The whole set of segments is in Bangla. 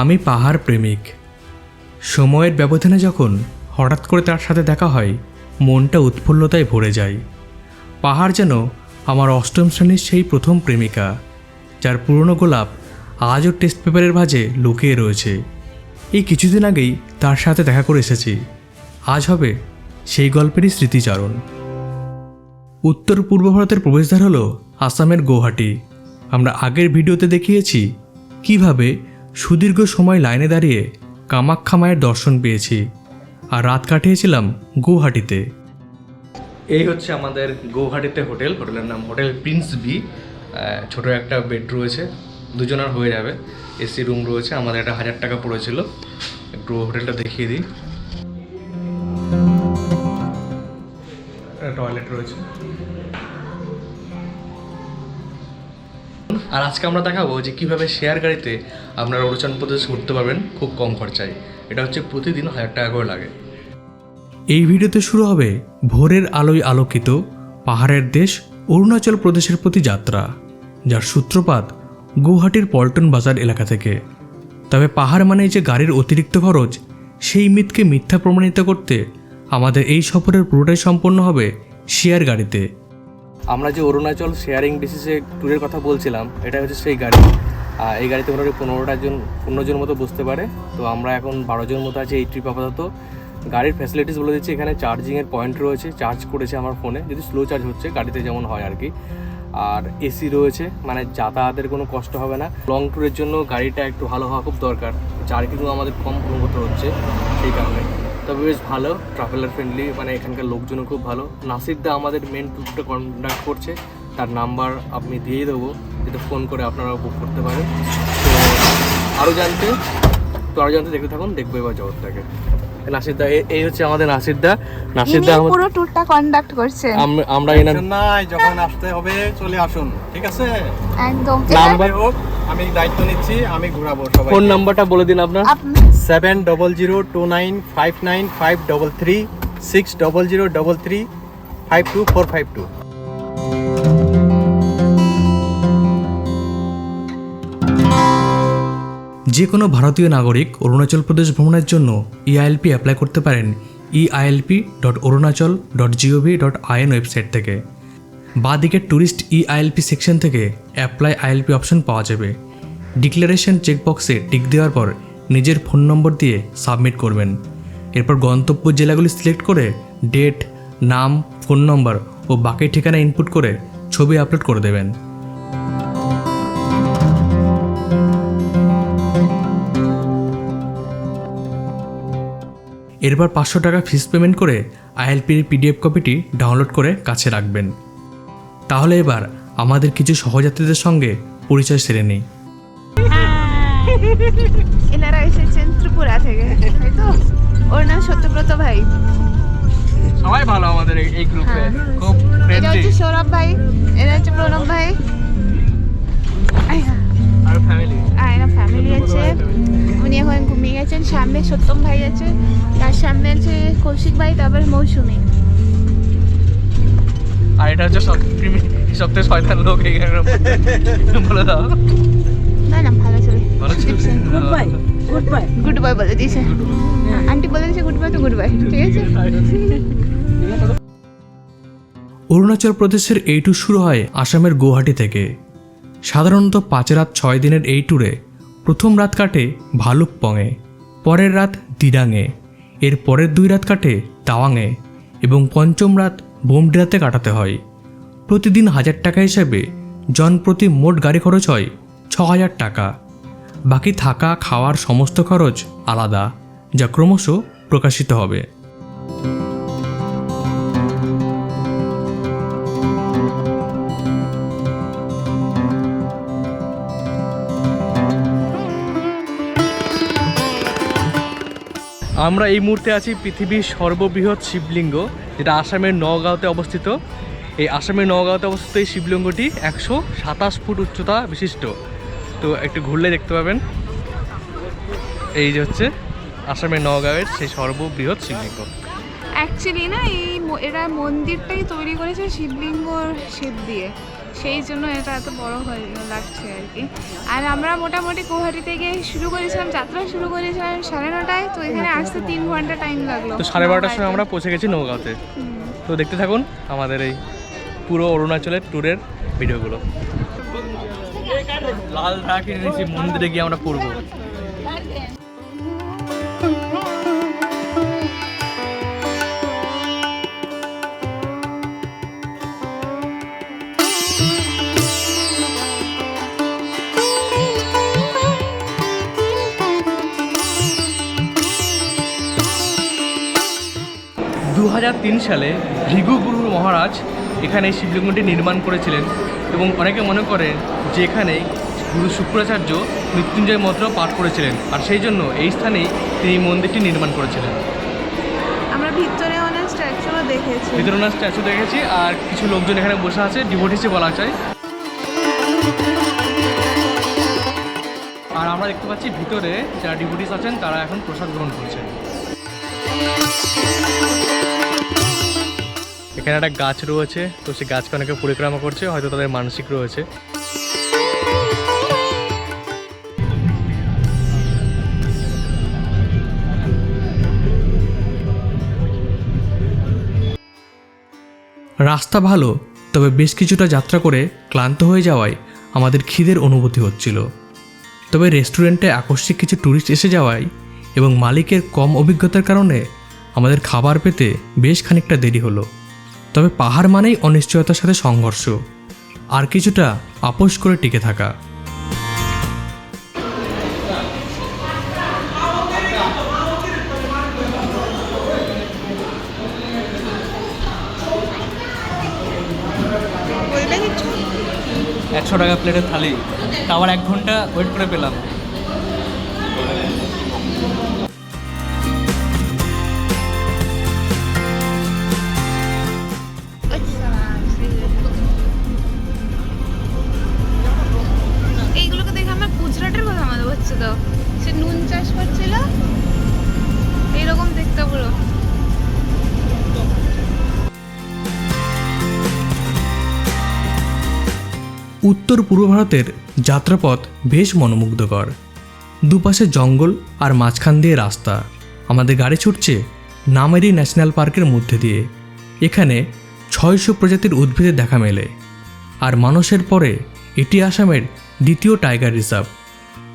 আমি পাহাড় প্রেমিক। সময়ের ব্যবধানে যখন হঠাৎ করে তার সাথে দেখা হয়, মনটা উৎফুল্লতায় ভরে যায়। পাহাড় যেন আমার অষ্টম শ্রেণির সেই প্রথম প্রেমিকা, যার পুরনো গোলাপ আজও টেস্ট পেপারের ভাঁজে লুকিয়ে রয়েছে। এই কিছুদিন আগেই তার সাথে দেখা করে এসেছি। আজ হবে সেই গল্পেরই স্মৃতিচারণ। উত্তর পূর্ব ভারতের প্রবেশদ্বার হলো আসামের গৌহাটি। আমরা আগের ভিডিওতে দেখিয়েছি কীভাবে সুদীর্ঘ সময় লাইনে দাঁড়িয়ে কামাখ্যা মায়ের দর্শন পেয়েছি আর রাত কাটিয়েছিলাম গৌহাটিতে। এই হচ্ছে আমাদের গৌহাটিতে হোটেল। হোটেলের নাম হোটেল প্রিন্স বি। ছোট একটা বেড রয়েছে দুজনের হয়ে যাবে। এসি রুম রয়েছে, আমাদের একটা হাজার টাকা পড়েছিল। একটু হোটেলটা দেখিয়ে দিই। টয়লেট রয়েছে। আর আজকে আমরা দেখাবো যে কীভাবে শেয়ার গাড়িতে আপনারা অরুণাচল প্রদেশ ঘুরতে পারবেন খুব কম খরচায়। এটা হচ্ছে প্রতিদিন হাজার টাকা করে লাগে। এই ভিডিওতে শুরু হবে ভোরের আলোয় আলোকিত পাহাড়ের দেশ অরুণাচল প্রদেশের প্রতি যাত্রা, যার সূত্রপাত গুয়াহাটির পল্টন বাজার এলাকা থেকে। তবে পাহাড় মানে যে গাড়ির অতিরিক্ত খরচ, সেই মিথকে মিথ্যা প্রমাণিত করতে আমাদের এই সফরের পুরোটাই সম্পন্ন হবে শেয়ার গাড়িতে। আমরা যে অরুণাচল শেয়ারিং বেসিসে ট্যুরের কথা বলছিলাম এটা হচ্ছে সেই গাড়ি। আর এই গাড়িতে মোটামুটি পনেরোটা জন, পনেরো জন মতো বসতে পারে। তো আমরা এখন বারো জন মতো আছি এই ট্রিপ আপাতত। গাড়ির ফ্যাসিলিটিস বলে দিচ্ছি, এখানে চার্জিংয়ের পয়েন্ট রয়েছে চার্জ করেছে আমার ফোনে যদি স্লো চার্জ হচ্ছে, গাড়িতে যেমন হয় আর কি। আর এসি রয়েছে মানে যাতায়াতের কোনো কষ্ট হবে না। লং ট্যুরের জন্য গাড়িটা একটু ভালো হওয়া খুব দরকার জার্কিংও আমাদের কম অনুভূত হচ্ছে, সেই কারণে। তবে বেশ ভালো ট্রাভেলার ফ্রেন্ডলি মানে এখানকার লোকজনও খুব ভালো। নাসিরদা আমাদের মেন ট্যুরটা কন্ডাক্ট করছে তার নাম্বার আপনি দিয়ে দেবো যেটা ফোন করে আপনারা বুক করতে পারেন। তো আরও জানতে তো আরও জানতে দেখতে থাকুন দেখব এবার জগৎটাকে। নাসিরদা এই হচ্ছে আমাদের নাসিরদা। নাসিরদা আমাদের পুরো ট্যুরটা কন্ডাক্ট করছেন। আম- আমরা এনার নাই যখন আসতে হবে চলে আসুন ঠিক আছে? একদম। নাম্বার হোক আমি দায়িত্ব নিচ্ছি আমি ঘুরাবো সবাই ফোন নাম্বারটা বলে দিন আপনার। আপনি seven double zero two nine five nine five double three six double zero double three five two four five two যে কোনো ভারতীয় নাগরিক অরুণাচল প্রদেশ ভ্রমণের জন্য E ইআইএলপি অ্যাপ্লাই করতে পারেন E eILP dot Arunachal dot gov dot in website থেকে। বাঁদিকের ট্যুরিস্ট E ইআইএলপি সেকশন থেকে অ্যাপ্লাই আইএলপি অপশন পাওয়া যাবে। ডিক্লারেশন চেকবক্সে টিক দেওয়ার পর নিজের ফোন নম্বর দিয়ে সাবমিট করবেন। এরপর গন্তব্য জেলাগুলি সিলেক্ট করে ডেট, নাম, ফোন নম্বর ও বাকি ঠিকানা ইনপুট করে ছবি আপলোড করে দেবেন। এরপর পাঁচশো টাকা ফিস পেমেন্ট করে আইএলপির পিডিএফ কপিটি ডাউনলোড করে কাছে রাখবেন। তাহলে এবার আমাদের কিছু সহযাত্রীদের সঙ্গে পরিচয় সেরে নিই। এনারা এসেছেন ত্রিপুরা থেকে তাই তো? ওর নাম সত্যব্রত ভাই। সবাই ভালো আমাদের এই গ্রুপে হ্যাঁ। খুব এটা হচ্ছে সৌরভ ভাই এটা হচ্ছে প্রণব ভাই। আর ফ্যামিলি আর এরা ফ্যামিলি আছে। উনি এখন ঘুমিয়ে গেছেন। সামনে সত্যম ভাই আছে। তার সামনে আছে কৌশিক ভাই তারপরে মৌসুমি। আর এটা হচ্ছে সব সপ্তাহে শয়তান লোক এখানে। বলে দাও। না না ভালো অরুণাচল প্রদেশের এই ট্যুর শুরু হয় আসামের গুয়াহাটি থেকে। সাধারণত পাঁচ রাত ছয় দিনের এই ট্যুরে প্রথম রাত কাটে ভালুকপংয়ে, পরের রাত দিরাঙে এর পরের দুই রাত কাটে তাওয়াংয়ে এবং পঞ্চম রাত বোমডিরাতে কাটাতে হয়। প্রতিদিন হাজার টাকা হিসেবে জন প্রতি মোট গাড়ি খরচ হয় ছ হাজার টাকা। বাকি থাকা খাওয়ার সমস্ত খরচ আলাদা, যা ক্রমশ প্রকাশিত হবে। আমরা এই মুহূর্তে আছি পৃথিবীর সর্ববৃহৎ শিবলিঙ্গ, যেটা আসামের নগাঁওতে অবস্থিত। এই আসামের নগাঁওতে অবস্থিত এই শিবলিঙ্গটি একশো সাতাশ ফুট উচ্চতা বিশিষ্ট। তো একটু ঘুরলে দেখতে পাবেন। এই যে হচ্ছে আসামের নওগাঁয়ের সেই সর্ববৃহৎ শিবলিঙ্গ। অ্যাকচুয়ালি না এই এরা মন্দিরটাই তৈরি করেছে শিবলিঙ্গর শিব দিয়ে। সেই জন্য এটা এত বড় হয়ে লাগছে আর কি। আর আমরা মোটামুটি গুয়াহাটি থেকে শুরু করেছিলাম যাত্রা শুরু করেছিলাম সাড়ে নটায় তো এখানে আসতে তিন ঘণ্টা টাইম লাগল তো সাড়ে বারোটার সময় আমরা পৌঁছে গেছি নৌগাঁওতে তো দেখতে থাকুন আমাদের এই পুরো অরুণাচলের ট্যুরের ভিডিওগুলো লাল ধারা কিনে নিয়েছি মন্দিরে গিয়ে আমরা পড়ব। দু সালে ভৃগু গুরু মহারাজ এখানে এই শিবলিঙ্গটি নির্মাণ করেছিলেন এবং অনেকে মনে করেন যে এখানে গুরু শুক্রাচার্য মৃত্যুঞ্জয় মন্ত্র পাঠ করেছিলেন। আর সেই জন্য এই স্থানেই তিনি মন্দিরটি নির্মাণ করেছিলেন। আমরা ভিতরে অনেক স্ট্যাচুও দেখেছি। ভিতরে ওনার স্ট্যাচু দেখেছি আর কিছু লোকজন এখানে বসে আছে ডিভোটিসে বলা যায়। আর আমরা দেখতে পাচ্ছি ভিতরে যারা ডিভোটিস আছেন তারা এখন প্রসাদ গ্রহণ করছেন। এখানে একটা গাছ রয়েছে, তো সেই গাছকে অনেকে পরিক্রমা করছে, হয়তো তাদের মানসিক রয়েছে। রাস্তা ভালো, তবে বেশ কিছুটা যাত্রা করে ক্লান্ত হয়ে যাওয়ায় আমাদের খিদের অনুভূতি হচ্ছিল। তবে রেস্টুরেন্টে আকস্মিক কিছু ট্যুরিস্ট এসে যাওয়ায় এবং মালিকের কম অভিজ্ঞতার কারণে আমাদের খাবার পেতে বেশ খানিকটা দেরি হলো। তবে পাহাড় মানেই অনিশ্চয়তার সাথে সংঘর্ষ। আর কিছুটা আপোষ করে টিকে থাকা। একশো টাকা প্লেটের থালি। তা আবার এক ঘণ্টা ওয়েট করে পেলাম। উত্তর পূর্ব ভারতের যাত্রাপথ বেশ মনোমুগ্ধকর। দুপাশে জঙ্গল আর মাঝখান দিয়ে রাস্তা। আমাদের গাড়ি ছুটছে নামেরি ন্যাশনাল পার্কের মধ্যে দিয়ে। এখানে ছয়শো প্রজাতির উদ্ভিদের দেখা মেলে। আর মানুষের পরে এটি আসামের দ্বিতীয় টাইগার রিজার্ভ।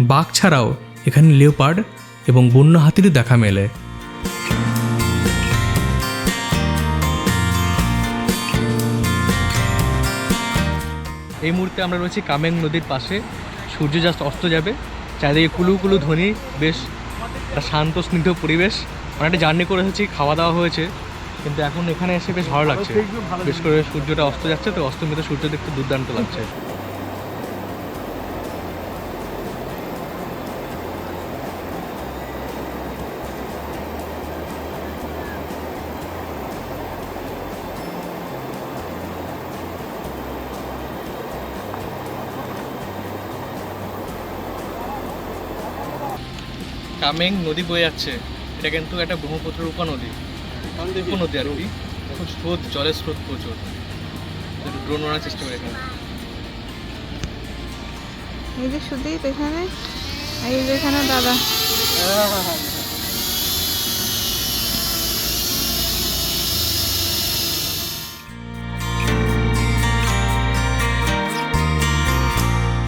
বাঘ ছাড়াও এখানে লিওপার্ড এবং বন্য হাতিরও দেখা মেলে। এই মুহূর্তে আমরা রয়েছি কামেং নদীর পাশে। সূর্য জাস্ট অস্ত যাবে। চারিদিকে কুলু কুলু ধ্বনি বেশ একটা শান্ত স্নিগ্ধ পরিবেশ। অনেকটা জার্নি করে এসেছি খাওয়া দাওয়া হয়েছে। কিন্তু এখন এখানে এসে বেশ ভালো লাগছে। বেশ করে সূর্যটা অস্ত যাচ্ছে তো অস্তমিত সূর্য দেখতে দুর্দান্ত লাগছে। কামেং নদী বয়ে যাচ্ছে। এটা কিন্তু একটা ব্রহ্মপুত্রের উপনদী উপনদী আর কি। খুব স্রোত জলের স্রোত প্রচুর। ড্রোন ওড়ার চেষ্টা করে এখানে। এই যে সুদীপ এখানে এই যে এখানে দাদা।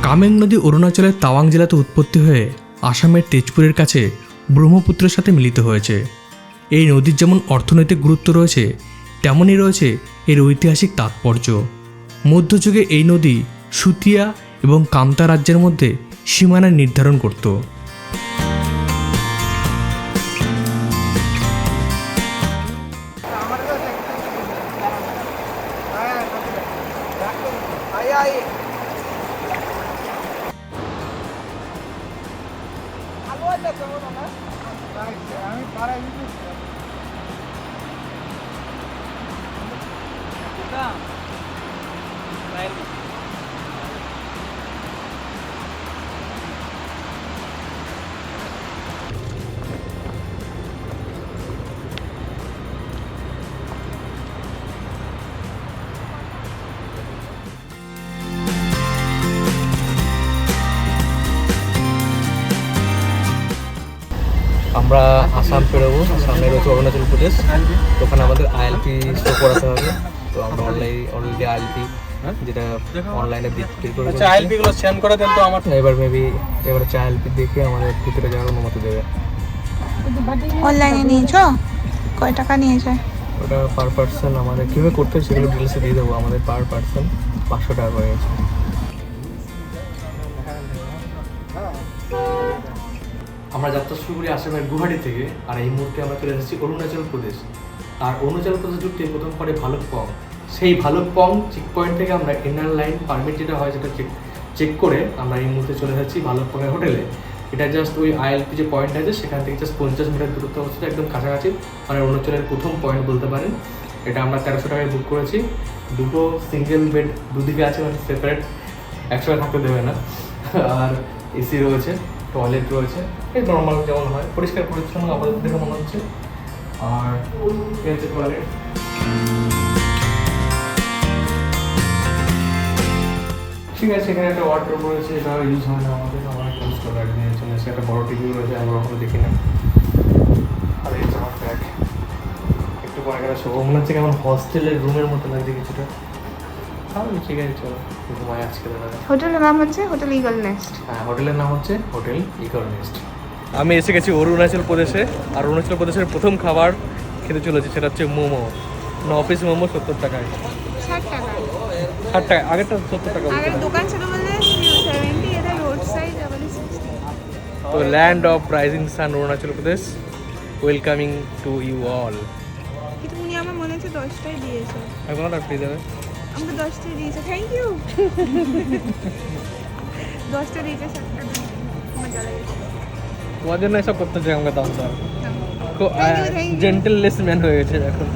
কামেং নদী অরুণাচলের তাওয়াং জেলাতে উৎপত্তি হয়ে আসামের তেজপুরের কাছে ব্রহ্মপুত্রের সাথে মিলিত হয়েছে। এই নদীর যেমন অর্থনৈতিক গুরুত্ব রয়েছে, তেমনই রয়েছে এর ঐতিহাসিক তাৎপর্য। মধ্যযুগে এই নদী সুতিয়া এবং কামতা রাজ্যের মধ্যে সীমানা নির্ধারণ করত। tá zona, né? Para aí, para aí. Então, vai আমরা আসাম পেরোবো সামনে রয়েছে অরুণাচল প্রদেশ। তো ওখানে আমাদের আইএলপি শো করাতে হবে। তো আমরা অনলাইন অলরেডি আইএলপি যেটা অনলাইনে বিক্রি করে আচ্ছা আইএলপি গুলো সেন্ড করে দেন তো আমার। এবার মেবি এবার হচ্ছে আইএলপি দেখে আমাদের ভিতরে যাওয়ার অনুমতি দেবে। অনলাইনে নিয়েছো? কয় টাকা নিয়েছে? ওটা পার পার্সন আমাদের কীভাবে করতে হয় সেগুলো ডিটেলসে দিয়ে দেবো। আমাদের পার পার্সন পাঁচশো টাকা করে আমরা যাত্রা শুরু করি আসামের গুয়াহাটি থেকে, আর এই মুহূর্তে আমরা চলে এসেছি অরুণাচল প্রদেশ। আর অরুণাচল প্রদেশ ঢুকতে প্রথম পরে ভালুকপং সেই ভালুকপং চেক পয়েন্ট থেকে আমরা ইনার লাইন পারমিট যেটা হয় সেটা চেক চেক করে আমরা এই মুহূর্তে চলে যাচ্ছি ভালুকপংয়ের হোটেলে। এটা জাস্ট ওই আইএলপি যে পয়েন্ট আছে, সেখান থেকে জাস্ট পঞ্চাশ মিটার দূরত্ব হচ্ছে একদম কাছাকাছি। মানে অরুণাচলের প্রথম পয়েন্ট বলতে পারেন। এটা আমরা তেরোশো টাকায় বুক করেছি। দুটো সিঙ্গেল বেড দুদিকে আছে মানে সেপারেট একসঙ্গে থাকতে দেবে না। আর এসি রয়েছে। টয়লেট রয়েছে। এই নর্মাল যেমন হয়, পরিষ্কার পরিচ্ছন্ন আপাতত দেখে মনে হচ্ছে। আর টয়লেট ঠিক আছে, এখানে একটা ওয়াটার রয়েছে এটা ইউজ হয় না আমাদের। আমরা ইউজ করে একদিনের জন্য এসে একটা বড় টিভি রয়েছে আমরা ওখানে দেখি না আর এই আমার ব্যাগ একটু পরে এখানে শোবো মনে হচ্ছে কেমন হস্টেলের রুমের মতো লাগছে কিছুটা। তাহলে ঠিক আছে চলো। ঘুমাই আজকে দাদা হোটেলের নাম হচ্ছে হোটেল ইগল নেস্ট হ্যাঁ হোটেলের নাম হচ্ছে হোটেল ইকোনমিস্ট আমি এসে গেছি অরুণাচল প্রদেশে আর অরুণাচল প্রদেশের প্রথম খাবার খেতে চলেছি সেটা হচ্ছে মোমো। না অফিস মোমো সত্তর টাকায়। ষাট টাকা। ষাট টাকা আগেরটা সত্তর টাকা। দোকান ছিল তো land of rising sun Arunachal Pradesh. Welcoming to you all কিন্তু উনি আমার মনে হচ্ছে দশটাই দিয়েছে। এখন আর পেয়ে যাবে আমাকে দশটাই দিয়েছে থ্যাংক ইউ দশটা দিয়েছে সাতটা তোমার জন্য এসব করতে চাই আমাকে দাম দাম জেন্টেল. জেন্টেললেস ম্যান হয়ে গেছে এখন।